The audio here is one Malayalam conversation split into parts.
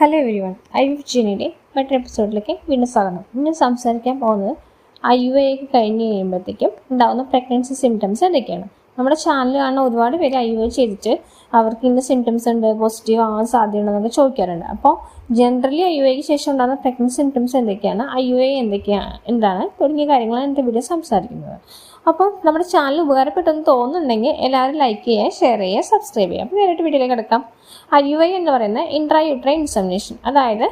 Hello everyone I V ജിനിയുടെ മറ്റൊരു എപ്പിസോഡിലേക്ക് വീണ്ടും സ്വാഗതം. ഇന്ന് സംസാരിക്കാൻ പോകുന്നത് ഐ യു എ കഴിഞ്ഞ് കഴിയുമ്പോഴത്തേക്കും ഉണ്ടാകുന്ന പ്രഗ്നൻസി സിംറ്റംസ് എന്തൊക്കെയാണ്? നമ്മുടെ ചാനൽ കാണുന്ന ഒരുപാട് പേര് ഐ യു ചെയ്തിട്ട് അവർക്ക് ഇന്ന സിംറ്റംസ് ഉണ്ട് പോസിറ്റീവ് ആവാൻ സാധ്യതയുണ്ടെന്നൊക്കെ ചോദിക്കാറുണ്ട്. അപ്പോൾ ജനറലി ഐ യു എക്ക് ശേഷം ഉണ്ടാകുന്ന പ്രഗ്നൻസി സിംറ്റംസ് എന്തൊക്കെയാണ് ഐ യു എ എന്തൊക്കെയാണ് എന്താണ് തുടങ്ങിയ കാര്യങ്ങളാണ് എന്റെ വീഡിയോ സംസാരിക്കുന്നത്. അപ്പോൾ നമ്മുടെ ചാനൽ ഉപകാരപ്പെട്ടെന്ന് തോന്നുന്നുണ്ടെങ്കിൽ എല്ലാവരും ലൈക്ക് ചെയ്യുക ഷെയർ ചെയ്യുക സബ്സ്ക്രൈബ് ചെയ്യുക. അപ്പോൾ നേരിട്ട് വീഡിയോയിലേക്ക് കിടക്കാം. ഐ യു ഐ എന്ന് പറയുന്ന ഇൻട്രാ യുട്രൈ ഇൻസമിനേഷൻ അതായത്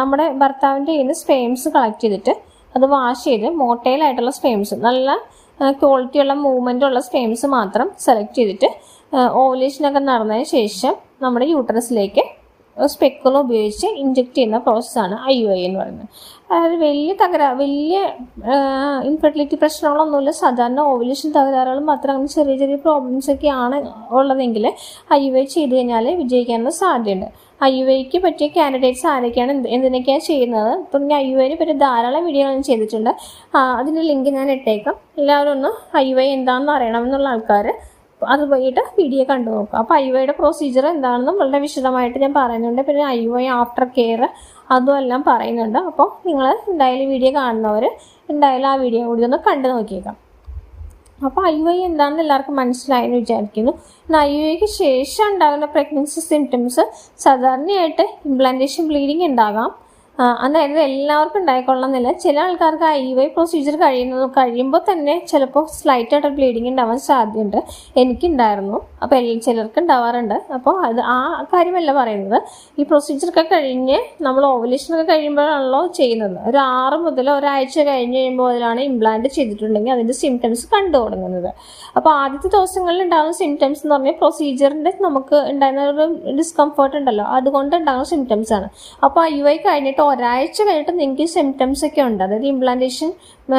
നമ്മുടെ ഭർത്താവിന്റെ കയ്യിൽ നിന്ന് സ്പെയിംസ് കളക്ട് ചെയ്തിട്ട് അത് വാഷ് ചെയ്ത് മോട്ടയിലായിട്ടുള്ള സ്പെയിംസ് നല്ല ക്വാളിറ്റി ഉള്ള മൂവ്മെന്റ് ഉള്ള സ്പെയിംസ് മാത്രം സെലക്ട് ചെയ്തിട്ട് ഓവലേഷനൊക്കെ നടന്നതിന് ശേഷം നമ്മുടെ യൂട്ടറസിലേക്ക് സ്പെക്കുകൾ ഉപയോഗിച്ച് ഇഞ്ചെക്ട് ചെയ്യുന്ന പ്രോസസ്സാണ് ഐ യു ഐ എന്ന് പറയുന്നത്. അതായത് വലിയ തകരാ വലിയ ഇൻഫെർട്ടിലിറ്റി പ്രശ്നങ്ങളൊന്നുമില്ല. സാധാരണ ഓവുലേഷൻ തകരാറുകൾ മാത്രം അങ്ങനെ ചെറിയ ചെറിയ പ്രോബ്ലംസ് ഒക്കെ ആണ് ഉള്ളതെങ്കിൽ ഐ ഐ ചെയ്ത് കഴിഞ്ഞാൽ വിജയിക്കാനുള്ള സാധ്യതയുണ്ട്. ഐ യു ഐക്ക് പറ്റിയ കാൻഡിഡേറ്റ്സ് ആരൊക്കെയാണ് എന്ത് എന്തിനൊക്കെയാണ് ചെയ്യുന്നത്? തുടങ്ങിയ ഐ യു പറ്റി ധാരാളം വീഡിയോ ഞാൻ ചെയ്തിട്ടുണ്ട്. അതിന്റെ ലിങ്ക് ഞാൻ ഇട്ടേക്കാം. എല്ലാവരും ഒന്ന് ഐ യു ഐ എന്താണെന്ന് അറിയണമെന്നുള്ള ആൾക്കാർ അത് പോയിട്ട് വീഡിയോ കണ്ടു നോക്കുക. അപ്പോൾ ഐ യുടെ പ്രൊസീജിയർ എന്താണെന്നും വളരെ വിശദമായിട്ട് ഞാൻ പറയുന്നുണ്ട്. പിന്നെ ഐ വൈ ആഫ്റ്റർ കെയർ അതും എല്ലാം പറയുന്നുണ്ട്. അപ്പോൾ നിങ്ങൾ എന്തായാലും വീഡിയോ കാണുന്നവർ എന്തായാലും ആ വീഡിയോ കൂടി ഒന്ന് കണ്ടു നോക്കിയേക്കാം. അപ്പോൾ ഐ വൈ എന്താണെന്ന് എല്ലാവർക്കും മനസ്സിലായെന്ന് വിചാരിക്കുന്നു. ഐ വൈക്ക് ശേഷം ഉണ്ടാകുന്ന പ്രഗ്നൻസി സിംറ്റംസ് സാധാരണയായിട്ട് ഇംപ്ലാന്റേഷൻ ബ്ലീഡിങ് ഉണ്ടാകാം. അതായത് എല്ലാവർക്കും ഉണ്ടായിക്കൊള്ളണമെന്നില്ല ചില ആൾക്കാർക്ക് ഐ വൈ പ്രൊസീജിയർ കഴിയുന്നത് കഴിയുമ്പോൾ തന്നെ ചിലപ്പോൾ സ്ലൈറ്റ് ആയിട്ട് ബ്ലീഡിങ് ഉണ്ടാവാൻ സാധ്യതയുണ്ട്. എനിക്കുണ്ടായിരുന്നു. അപ്പോൾ ചിലർക്ക് ഉണ്ടാവാറുണ്ട്. അപ്പോൾ അത് ആ കാര്യമല്ല പറയുന്നത്. ഈ പ്രൊസീജിയറൊക്കെ കഴിഞ്ഞ് നമ്മൾ ഓവലേഷനൊക്കെ കഴിയുമ്പോഴാണല്ലോ ചെയ്യുന്നത്. ഒരു ആറ് മുതൽ ഒരാഴ്ച കഴിഞ്ഞ് കഴിയുമ്പോൾ അതിലാണ് ഇംപ്ലാന്റ് ചെയ്തിട്ടുണ്ടെങ്കിൽ അതിന്റെ സിംറ്റംസ് കണ്ടു തുടങ്ങുന്നത്. അപ്പോൾ ആദ്യത്തെ ദിവസങ്ങളിൽ ഉണ്ടാകുന്ന സിംറ്റംസ് എന്ന് പറഞ്ഞാൽ പ്രൊസീജിയറിന്റെ നമുക്ക് ഉണ്ടായിരുന്ന ഒരു ഡിസ്കംഫർട്ട് ഉണ്ടല്ലോ. അതുകൊണ്ട് ഉണ്ടാകുന്ന സിംറ്റംസ് ആണ്. അപ്പോൾ ഐ യു ഐ കഴിഞ്ഞിട്ട് ഒരാഴ്ച കഴിഞ്ഞിട്ട് നിങ്ങൾക്ക് സിംറ്റംസ് ഒക്കെ ഉണ്ട്. അതായത് ഇംപ്ലാന്റേഷൻ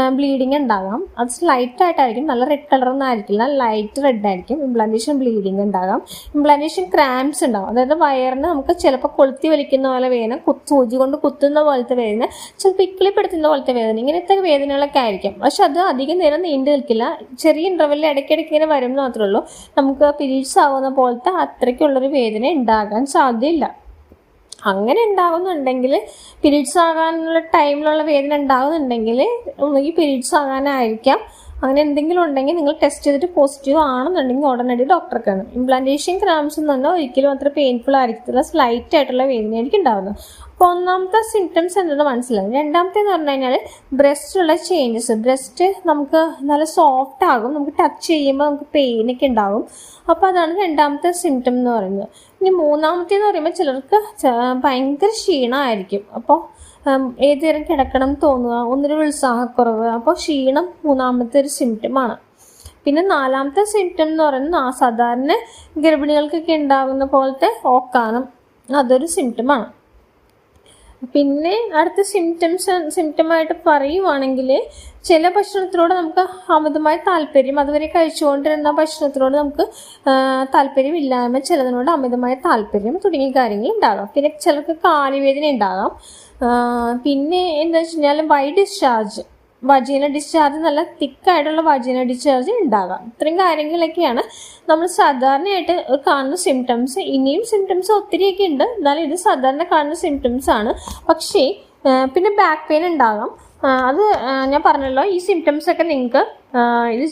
ബ്ലീഡിങ് ഉണ്ടാകാം. അത് ലൈറ്റ് ആയിട്ടായിരിക്കും. നല്ല റെഡ് കളറൊന്നും ആയിരിക്കില്ല ലൈറ്റ് റെഡ് ആയിരിക്കും. ഇംപ്ലാന്റേഷൻ ബ്ലീഡിങ് ഉണ്ടാകാം. ഇംപ്ലാന്റേഷൻ ക്രാംസ് ഉണ്ടാകും. അതായത് വയറിന് നമുക്ക് ചിലപ്പോൾ കൊളുത്തി വലിക്കുന്ന പോലെ വേദന സൂചി കൊണ്ട് കുത്തുന്ന പോലത്തെ വേദന ചിലപ്പോൾ ഇക്കിളിപ്പെടുത്തുന്ന പോലത്തെ വേദന ഇങ്ങനത്തെ വേദനകളൊക്കെ ആയിരിക്കും. പക്ഷെ അത് അധികം നേരം നീണ്ടു നിൽക്കില്ല. ചെറിയ ഇന്റർവെല്ലിൽ ഇടയ്ക്കിടയ്ക്ക് ഇങ്ങനെ വരും എന്ന് മാത്രമേ ഉള്ളൂ. നമുക്ക് പിരീഡ്സ് ആവുന്ന പോലത്തെ അത്രയ്ക്കുള്ളൊരു വേദന ഉണ്ടാകാൻ സാധ്യതയില്ല. അങ്ങനെ ഉണ്ടാകുന്നുണ്ടെങ്കിൽ പിരീഡ്സ് ആകാനുള്ള ടൈമിലുള്ള വേദന ഉണ്ടാകുന്നുണ്ടെങ്കിൽ ഒന്നുകിൽ പിരീഡ്സ് ആകാനായിരിക്കാം. അങ്ങനെ എന്തെങ്കിലും ഉണ്ടെങ്കിൽ നിങ്ങൾ ടെസ്റ്റ് ചെയ്തിട്ട് പോസിറ്റീവ് ആണെന്നുണ്ടെങ്കിൽ ഉടനടി ഡോക്ടറെ കാണും ഇംപ്ലാന്റേഷൻ ക്രാംസ് എന്ന് പറഞ്ഞാൽ ഒരിക്കലും അത്ര പെയിൻഫുൾ ആയിരിക്കത്തില്ല. സ്ലൈറ്റ് ആയിട്ടുള്ള വേദനയായിരിക്കും ഉണ്ടാകുന്നത് അപ്പോൾ ഒന്നാമത്തെ സിംറ്റംസ് എന്തെന്ന് മനസ്സിലാവും രണ്ടാമത്തെ എന്ന് പറഞ്ഞു കഴിഞ്ഞാൽ ബ്രസ്റ്റിലുള്ള ചേഞ്ചസ് ബ്രസ്റ്റ് നമുക്ക് നല്ല സോഫ്റ്റ് ആകും. നമുക്ക് ടച്ച് ചെയ്യുമ്പോൾ നമുക്ക് പെയിനൊക്കെ ഉണ്ടാകും. അപ്പോൾ അതാണ് രണ്ടാമത്തെ സിംറ്റം എന്ന് പറയുന്നത്. ഇനി മൂന്നാമത്തെ എന്ന് പറയുമ്പോൾ ചിലർക്ക് ഭയങ്കര ക്ഷീണമായിരിക്കും. അപ്പോൾ ഏത് നേരം കിടക്കണം തോന്നുക. ഒന്നിനൊരു ഉത്സാഹക്കുറവ്. അപ്പോൾ ക്ഷീണം മൂന്നാമത്തെ ഒരു സിംറ്റമാണ് പിന്നെ നാലാമത്തെ സിംറ്റം എന്ന് പറയുന്നത് ആ സാധാരണ ഗർഭിണികൾക്കൊക്കെ ഉണ്ടാകുന്ന പോലത്തെ ഓക്കാനം. അതൊരു സിംറ്റമാണ് പിന്നെ അടുത്ത സിംറ്റംസ് സിംറ്റമായിട്ട് പറയുവാണെങ്കിൽ ചില ഭക്ഷണത്തിനോട് നമുക്ക് അമിതമായ താല്പര്യം അതുവരെ കഴിച്ചുകൊണ്ടിരുന്ന ഭക്ഷണത്തിനോട് നമുക്ക് താല്പര്യമില്ലായ്മ ചിലതിനോട് അമിതമായ താല്പര്യം തുടങ്ങിയ കാര്യങ്ങൾ ഉണ്ടാകാം. പിന്നെ ചിലർക്ക് കാലുവേദന ഉണ്ടാകാം. പിന്നെ എന്താ വെച്ച് കഴിഞ്ഞാൽ വൈ ഡിസ്ചാർജ്. വജീന ഡിസ്ചാർജ് നല്ല തിക്കായിട്ടുള്ള വജീന ഡിസ്ചാർജ് ഉണ്ടാകാം. ഇത്രയും കാര്യങ്ങളൊക്കെയാണ് നമ്മൾ സാധാരണയായിട്ട് കാണുന്ന സിംറ്റംസ് ഇനിയും സിംറ്റംസ് ഒത്തിരിയൊക്കെ ഉണ്ട്. എന്നാലും ഇത് സാധാരണ കാണുന്ന സിംറ്റംസ് ആണ്. പക്ഷേ പിന്നെ ബാക്ക് പെയിൻ ഉണ്ടാകാം. അത് ഞാൻ പറഞ്ഞല്ലോ ഈ സിംറ്റംസ് ഒക്കെ നിങ്ങൾക്ക് ഇത്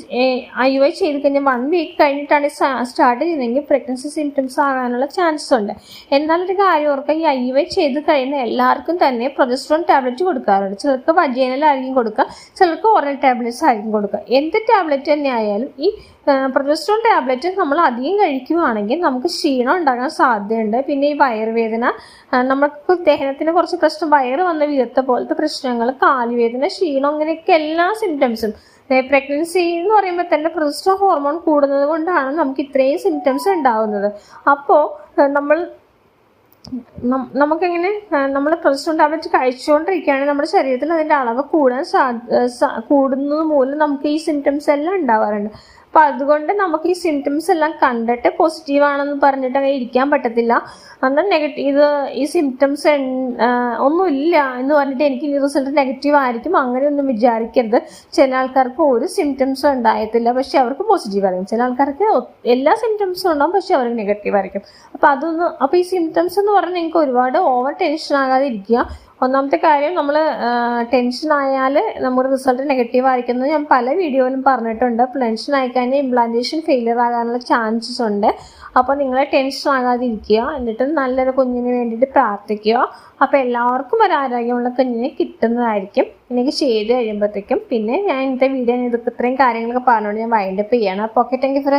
ഐ ഐ ചെയ്ത് കഴിഞ്ഞാൽ വൺ വീക്ക് കഴിഞ്ഞിട്ടാണ് സ്റ്റാർട്ട് ചെയ്യുന്നതെങ്കിൽ പ്രഗ്നൻസി സിംറ്റംസ് ആകാനുള്ള ചാൻസസ് ഉണ്ട്. എന്നാലൊരു കാര്യം ഓർക്കുക ഈ ഐ ഐ ചെയ്ത് കഴിയുന്ന എല്ലാവർക്കും തന്നെ പ്രൊജസ്ട്രോൺ ടാബ്ലറ്റ് കൊടുക്കാറുണ്ട്. ചിലർക്ക് വജേനലായിരിക്കും കൊടുക്കുക ചിലർക്ക് ഓറൽ ടാബ്ലറ്റ്സ് ആയിരിക്കും കൊടുക്കുക. എന്ത് ടാബ്ലറ്റ് തന്നെ ആയാലും ഈ പ്രൊജസ്ട്രോൺ ടാബ്ലറ്റ് നമ്മൾ അധികം കഴിക്കുകയാണെങ്കിൽ നമുക്ക് ക്ഷീണം ഉണ്ടാകാൻ സാധ്യതയുണ്ട്. പിന്നെ ഈ വയറുവേദന നമുക്ക് ദഹനത്തിന് കുറച്ച് പ്രശ്നം വയറ് വന്ന വീർത്ത പോലത്തെ പ്രശ്നങ്ങൾ കാലുവേദന ക്ഷീണം അങ്ങനെയൊക്കെ എല്ലാ സിംറ്റംസും പ്രഗ്നൻസി എന്ന് പറയുമ്പോൾ തന്നെ പ്രൊജസ്ട്രോ ഹോർമോൺ കൂടുന്നത് കൊണ്ടാണ് നമുക്ക് ഇത്രയും സിംറ്റംസ് ഉണ്ടാവുന്നത്. അപ്പോൾ നമ്മൾ നമുക്കിങ്ങനെ നമ്മൾ പ്രൊജസ്ട്രോൺ ടാബ്ലറ്റ് കഴിച്ചുകൊണ്ടിരിക്കുകയാണെങ്കിൽ നമ്മുടെ ശരീരത്തിൽ അതിന്റെ അളവ് കൂടാൻ സാ- കൂടുന്നത് മൂലം നമുക്ക് ഈ സിംറ്റംസ് എല്ലാം ഉണ്ടാവാറുണ്ട്. അപ്പം അതുകൊണ്ട് നമുക്ക് ഈ സിംറ്റംസ് എല്ലാം കണ്ടിട്ട് പോസിറ്റീവ് ആണെന്ന് പറഞ്ഞിട്ട് അങ്ങനെ ഇരിക്കാൻ പറ്റത്തില്ല. എന്നാൽ നെഗറ്റീവ് ഇത് ഈ സിംറ്റംസ് ഒന്നുമില്ല എന്ന് പറഞ്ഞിട്ട് എനിക്ക് ഈ റിസൾട്ട് നെഗറ്റീവ് ആയിരിക്കും. അങ്ങനെ ഒന്നും വിചാരിക്കരുത്. ചില ആൾക്കാർക്ക് ഒരു സിംറ്റംസും ഉണ്ടായത്തില്ല. പക്ഷെ അവർക്ക് പോസിറ്റീവ് ആയിരിക്കും. ചില ആൾക്കാർക്ക് എല്ലാ സിംറ്റംസും ഉണ്ടാവും. പക്ഷെ അവർക്ക് നെഗറ്റീവ് ആയിരിക്കും. അപ്പം അതൊന്ന് അപ്പോൾ ഈ സിംറ്റംസ് എന്ന് പറഞ്ഞാൽ നിങ്ങൾക്ക് ഒരുപാട് ഓവർ ടെൻഷൻ ആകാതെ ഇരിക്കുക. ഒന്നാമത്തെ കാര്യം നമ്മൾ ടെൻഷൻ ആയാൽ നമ്മുടെ റിസൾട്ട് നെഗറ്റീവ് ആയിരിക്കുന്നത് ഞാൻ പല വീഡിയോയിലും പറഞ്ഞിട്ടുണ്ട്. ടെൻഷൻ ആയിക്കഴിഞ്ഞാൽ ഇംപ്ലാന്റേഷൻ ഫെയിലിയർ ആകാനുള്ള ചാൻസസ് ഉണ്ട്. അപ്പോൾ നിങ്ങൾ ടെൻഷൻ ആകാതെ ഇരിക്കുക എന്നിട്ട് നല്ലൊരു കുഞ്ഞിന് വേണ്ടിയിട്ട് പ്രാർത്ഥിക്കുക. അപ്പോൾ എല്ലാവർക്കും ഒരു ആരോഗ്യമുള്ള കുഞ്ഞിനെ കിട്ടുന്നതായിരിക്കും. എനിക്ക് ചെയ്ത് കഴിയുമ്പോഴത്തേക്കും പിന്നെ ഞാൻ ഇന്നത്തെ വീഡിയോ ഇതൊക്കെ ഇത്രയും കാര്യങ്ങളൊക്കെ പറഞ്ഞുകൊണ്ട് ഞാൻ വൈൻഡപ്പ് ചെയ്യണം. അപ്പോൾ ഓക്കെ താങ്ക് യു ഫോർ